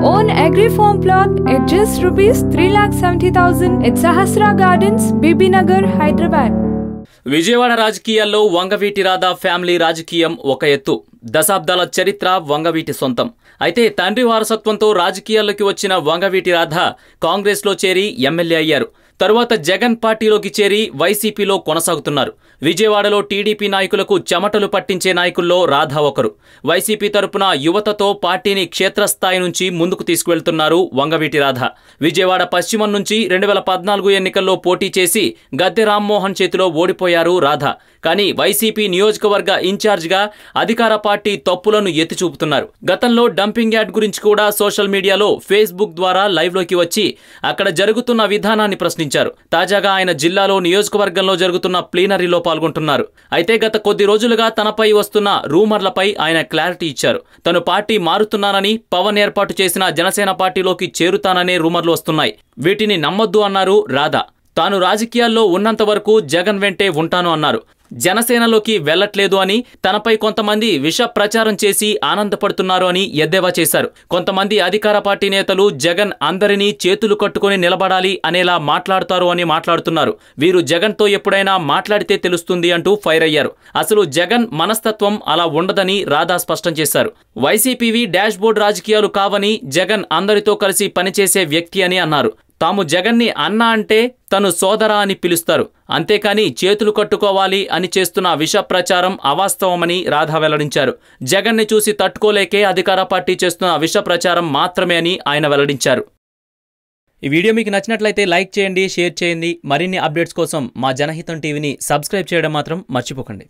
own agri farm plot at just rupees 3,70,000 at Sahasra Gardens, Bibinagar, Hyderabad. Vijayawada రాజకీయాల్లో Vangaveeti Radha family రాజకీయం ఒక ఎత్తు. దశాబ్దాల చరిత్ర వంగవీటి సొంతం. అయితే తండ్రి వారసత్వంతో రాజకీయాల్లోకి వచ్చిన వంగవీటి రాధ కాంగ్రెస్లో చేరి ఎమ్మెల్యే అయ్యారు. తరువాత జగన్ పార్టీలోకి చేరి వైసీపీలో కొనసాగుతున్నారు. విజయవాడలో టీడీపీ నాయకులకు చెమటలు పట్టించే నాయకుల్లో రాధా ఒకరు. వైసీపీ తరపున యువతతో పార్టీని క్షేత్రస్థాయి నుంచి ముందుకు తీసుకువెళ్తున్నారు వంగవీటి రాధ. విజయవాడ పశ్చిమం నుంచి రెండు వేల పద్నాలుగు ఎన్నికల్లో పోటీ చేసి గద్దె రామ్మోహన్ చేతిలో ఓడిపోయారు రాధ. కానీ వైసీపీ నియోజకవర్గ ఇన్ఛార్జిగా అధికార పార్టీ తప్పులను ఎత్తి చూపుతున్నారు. గతంలో డంపింగ్ యాడ్ గురించి కూడా సోషల్ మీడియాలో ఫేస్బుక్ ద్వారా లైవ్లోకి వచ్చి అక్కడ జరుగుతున్న విధానాన్ని ప్రశ్నించారు. తాజాగా ఆయన జిల్లాలో నియోజకవర్గంలో జరుగుతున్న ప్లీనరీలో పాల్గొంటున్నారు. అయితే గత కొద్ది రోజులుగా తనపై వస్తున్న రూమర్లపై ఆయన క్లారిటీ ఇచ్చారు. తను పార్టీ మారుతున్నానని పవన్ ఏర్పాటు చేసిన జనసేన పార్టీలోకి చేరుతాననే రూమర్లు వస్తున్నాయి. వీటిని నమ్మొద్దు అన్నారు రాధా. తాను రాజకీయాల్లో ఉన్నంత వరకు జగన్ వెంటే ఉంటాను అన్నారు. జనసేనలోకి వెళ్ళట్లేదు అని తనపై కొంతమంది విష ప్రచారం చేసి ఆనందపడుతున్నారు అని ఎద్దేవా చేశారు. కొంతమంది అధికార పార్టీ నేతలు జగన్ అందరినీ చేతులు కట్టుకుని నిలబడాలి అనేలా మాట్లాడతారు అని మాట్లాడుతున్నారు. వీరు జగన్తో ఎప్పుడైనా మాట్లాడితే తెలుస్తుంది అంటూ ఫైర్ అయ్యారు. అసలు జగన్ మనస్తత్వం అలా ఉండదని రాధా స్పష్టం చేశారు. వైసీపీవి డాష్బోర్డ్ రాజకీయాలు కావని జగన్ అందరితో కలిసి పనిచేసే వ్యక్తి అని అన్నారు. తాము జగన్ని అన్న అంటే తను సోదరా అని పిలుస్తారు. అంతేకాని చేతులు కట్టుకోవాలి అని చేస్తున్న విష ప్రచారం అవాస్తవమని రాధా వెల్లడించారు. జగన్ని చూసి తట్టుకోలేకే అధికార పార్టీ చేస్తున్న విష ప్రచారం మాత్రమే అని ఆయన వెల్లడించారు. ఈ వీడియో మీకు నచ్చినట్లయితే లైక్ చేయండి షేర్ చేయండి. మరిన్ని అప్డేట్స్ కోసం మా జనహితం టీవీని సబ్స్క్రైబ్ చేయడం మాత్రం మర్చిపోకండి.